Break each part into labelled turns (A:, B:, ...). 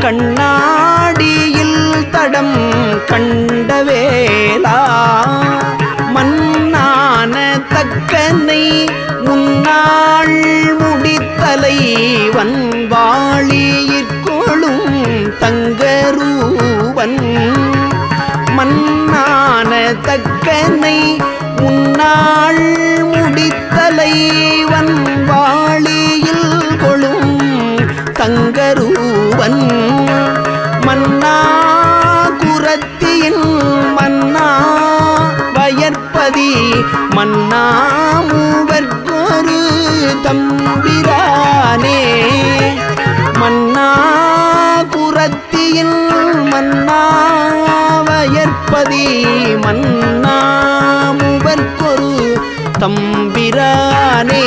A: கண்ணாடியில் தடம் கண்டவேலா மண்ணான தக்கனை முன்னாள் முடித்தலை வன்வாளியிற்கொளும் தங்கரூவன். மண்ணான தக்கனை முன்னாள் முடித்தலை வன்வாளியில் தங்கரூவன் மன்னா குரத்தியின் மன்னா வயற்பதி. மன்னா மூவர்கொரு தம்பிரானே. மன்னா குரத்தியின் மன்னா வயற்பதி. மன்னா மூவர்கொரு தம்பிரானே.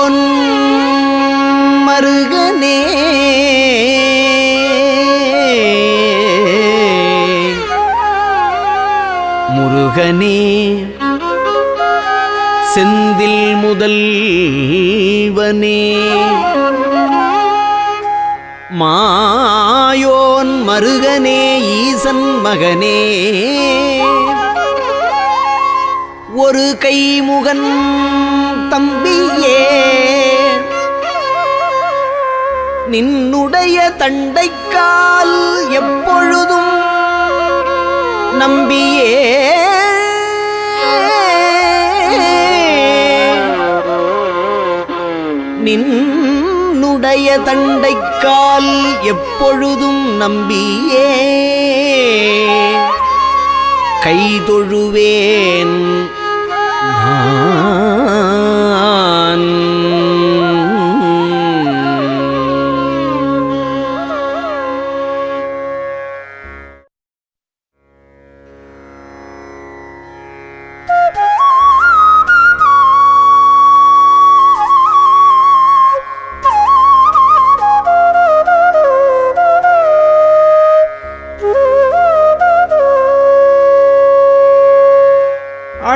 A: மாயோன் மருகனே. முருகனே செந்தில் முதல்வனே. மாயோன் மருகனே ஈசன் மகனே. ஒரு கைமுகன் தம்பியே. நின்னுடைய தண்டைக்கால் எப்பொழுதும் நம்பியே. நின்னுடைய தண்டைக்கால் எப்பொழுதும் நம்பியே. கைதொழுவேன் நான்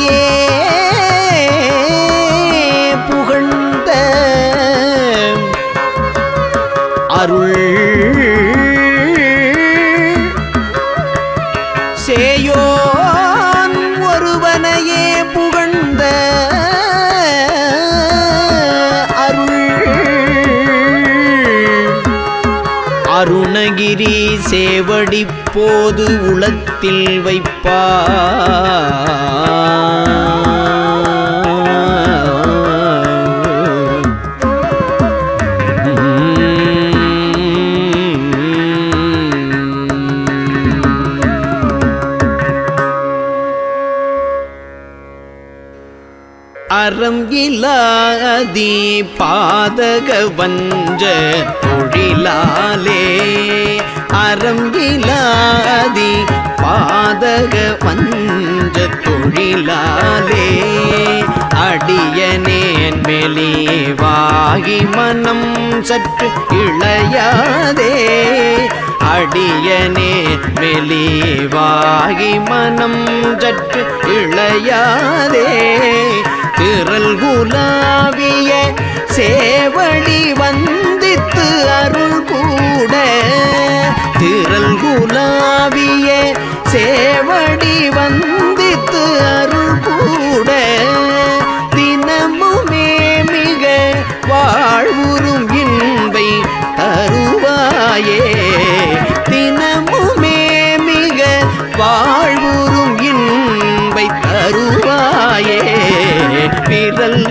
A: உன்னையே புகழ்ந்த அருள் சேயோன் ஒருவனையே புகழ்ந்த அருணகிரி சேவடி போது உளத்தில் வைப்பா அறம் இலாதி பாதக வஞ்ச தொழிலாலே. அறம் இலாதி பாதக வஞ்ச தொழிலாலே. அடியனேன் மெலிவாகி மனம் சற்று இளையாதே. அடியனே மெலிவாகி மனம் சற்று இளையாதே. திரள் குலாவிய சேவடி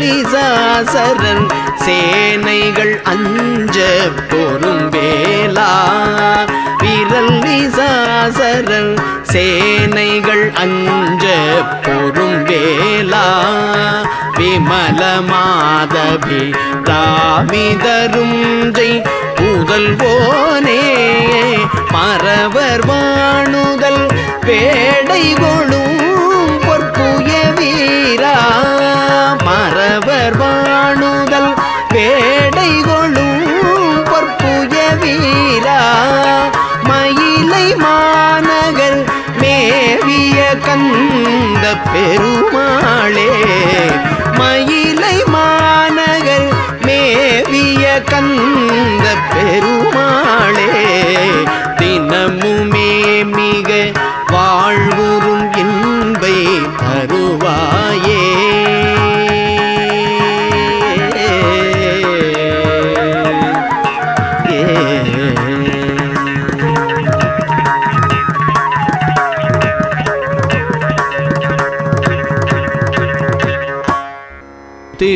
A: விரல் சேனைகள் அஞ்ச பொறும் வேலா விரல் நிசாசரன் சேனைகள் அஞ்ச பொறும் வேலா விமல மாதவி ராமிதரும் ஜெய். புதல்வோனே மறவர் வாணுதல் வேடை கொழும் மறவர் வாணுதல் வேடை கொளும் பொற்புய வீரா மயிலை மாநகர் மேவிய கந்த பெருமாளே மயிலை மாநகர் மேவிய கந்த பெருமாளே தினமுமே மிக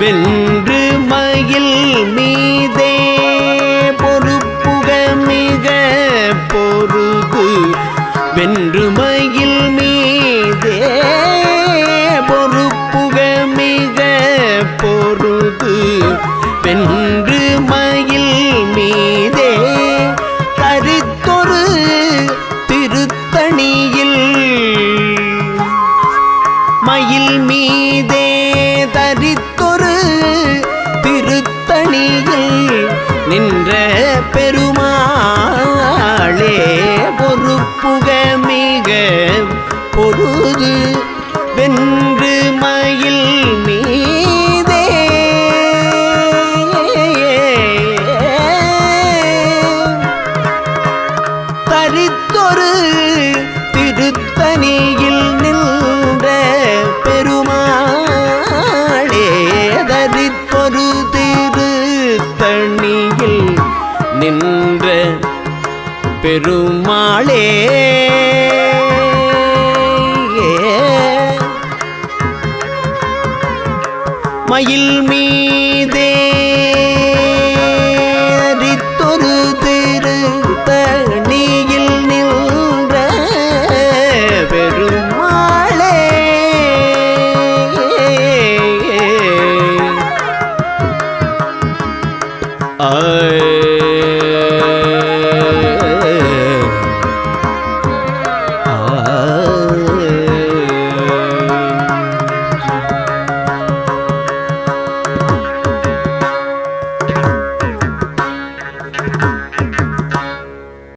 A: வெல்ல மயில் மீ